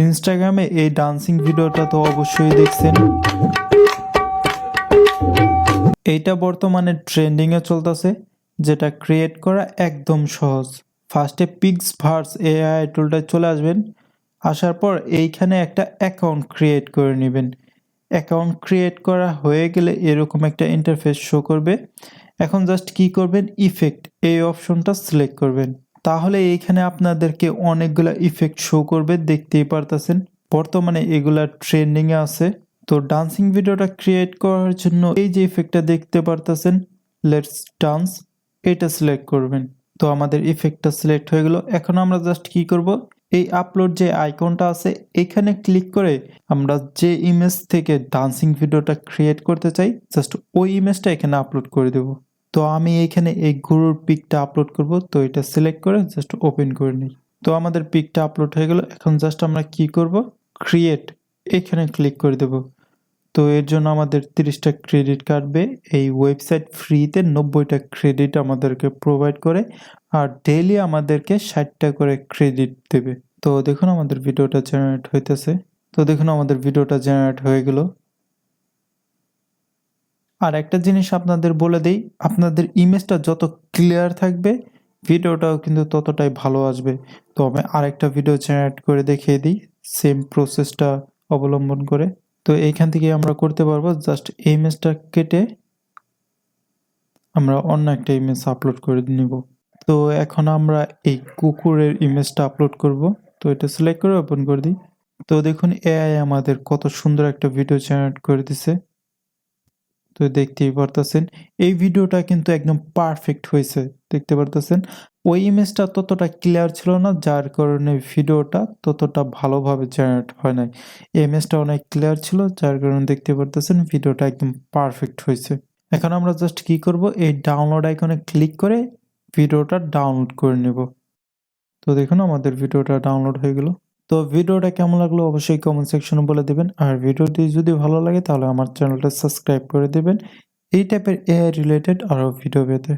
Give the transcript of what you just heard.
ইনস্টাগ্রামে এই ডান্সিং ভিডিওটা তো অবশ্যই দেখছেন। এইটা বর্তমানে ট্রেন্ডিংয়ে চলতেছে, যেটা ক্রিয়েট করা একদম সহজ। ফার্স্টে পিক্স ভার্স এআই টুলটায় চলে আসবেন, আসার পর এইখানে একটা অ্যাকাউন্ট ক্রিয়েট করে নেবেন। অ্যাকাউন্ট ক্রিয়েট করা হয়ে গেলে এরকম একটা ইন্টারফেস শো করবে। এখন জাস্ট কি করবেন? ইফেক্ট এই অপশনটা সিলেক্ট করবেন। তাহলে এইখানে আপনাদেরকে অনেকগুলা ইফেক্ট শো করবে, দেখতেই পারতেছেন। বর্তমানে এগুলা ট্রেন্ডিংয়ে আছে। তো ডান্সিং ভিডিওটা ক্রিয়েট করার জন্য এই যে ইফেক্টটা দেখতে পারতেছেন লেটস ডান্স এটা সিলেক্ট করবেন। তো আমাদের ইফেক্টটা সিলেক্ট হয়ে গেল। এখন আমরা জাস্ট কি করব? এই আপলোড যে আইকনটা আছে, এখানে ক্লিক করে আমরা যে ইমেজ থেকে ডান্সিং ভিডিওটা ক্রিয়েট করতে চাই জাস্ট ওই ইমেজটা এখানে আপলোড করে দেব। তো আমি এখানে এই গরুর পিকটা আপলোড করব, তো এটা সিলেক্ট করে জাস্ট ওপেন করে নিই। তো আমাদের পিকটা আপলোড হয়ে গেল, এখন জাস্ট আমরা কি করব? ক্রিয়েট এখানে ক্লিক করে দেব। তো এর জন্য আমাদের তিরিশটা ক্রেডিট কাটবে এই ওয়েবসাইট ফ্রিতে নব্বইটা ক্রেডিট আমাদেরকে প্রোভাইড করে, আর ডেইলি আমাদেরকে ষাটটা করে ক্রেডিট দেবে। তো দেখুন আমাদের ভিডিওটা জেনারেট হইতেছে। তো দেখুন আমাদের ভিডিওটা জেনারেট হয়ে গেল। আর একটা জিনিস আপনাদের বলে দেই, আপনাদের ইমেজটা যত ক্লিয়ার থাকবে ভিডিওটাও কিন্তু ততটাই ভালো আসবে। তো আমি আরেকটা ভিডিও জেনারেট করে দেখিয়ে দিই সেম প্রসেসটা অবলম্বন করে। তো এইখান থেকে আমরা করতে পারব জাস্ট ইমেজটা কেটে আমরা অন্য একটা ইমেজ আপলোড করে নিব। তো এখন আমরা এই কুকুরের ইমেজটা আপলোড করব। তো এটা সিলেক্ট করে ওপেন করে দিই। তো দেখুন এআই আমাদের কত সুন্দর একটা ভিডিও জেনারেট করে দিছে। তো দেখতেই পারতেছেন। এই ভিডিওটা কিন্তু একদম পারফেক্ট হয়েছে, দেখতে পারতেছেন। ওই ইমেজটা ততটা ক্লিয়ার ছিল না, যার কারণে ভিডিওটা ততটা ভালোভাবে জেনারেট হয় নাই। ইমেজটা অনেক ক্লিয়ার ছিল, যার কারণে দেখতে পারতেছেন ভিডিওটা একদম পারফেক্ট হয়েছে। এখন আমরা জাস্ট কি করব? এই ডাউনলোড আইকনে ক্লিক করে ভিডিওটা ডাউনলোড করে নেব। তো দেখুন, আমাদের ভিডিওটা ডাউনলোড হয়ে গেল। তো ভিডিওটা কেমন লাগল অবশ্যই কমেন্ট সেকশনে বলে দেবেন। আর ভিডিওটি যদি ভালো লাগে তাহলে আমার চ্যানেলটা সাবস্ক্রাইব করে দেবেন। এই টাইপের এআই রিলেটেড আরও ভিডিও পেতে।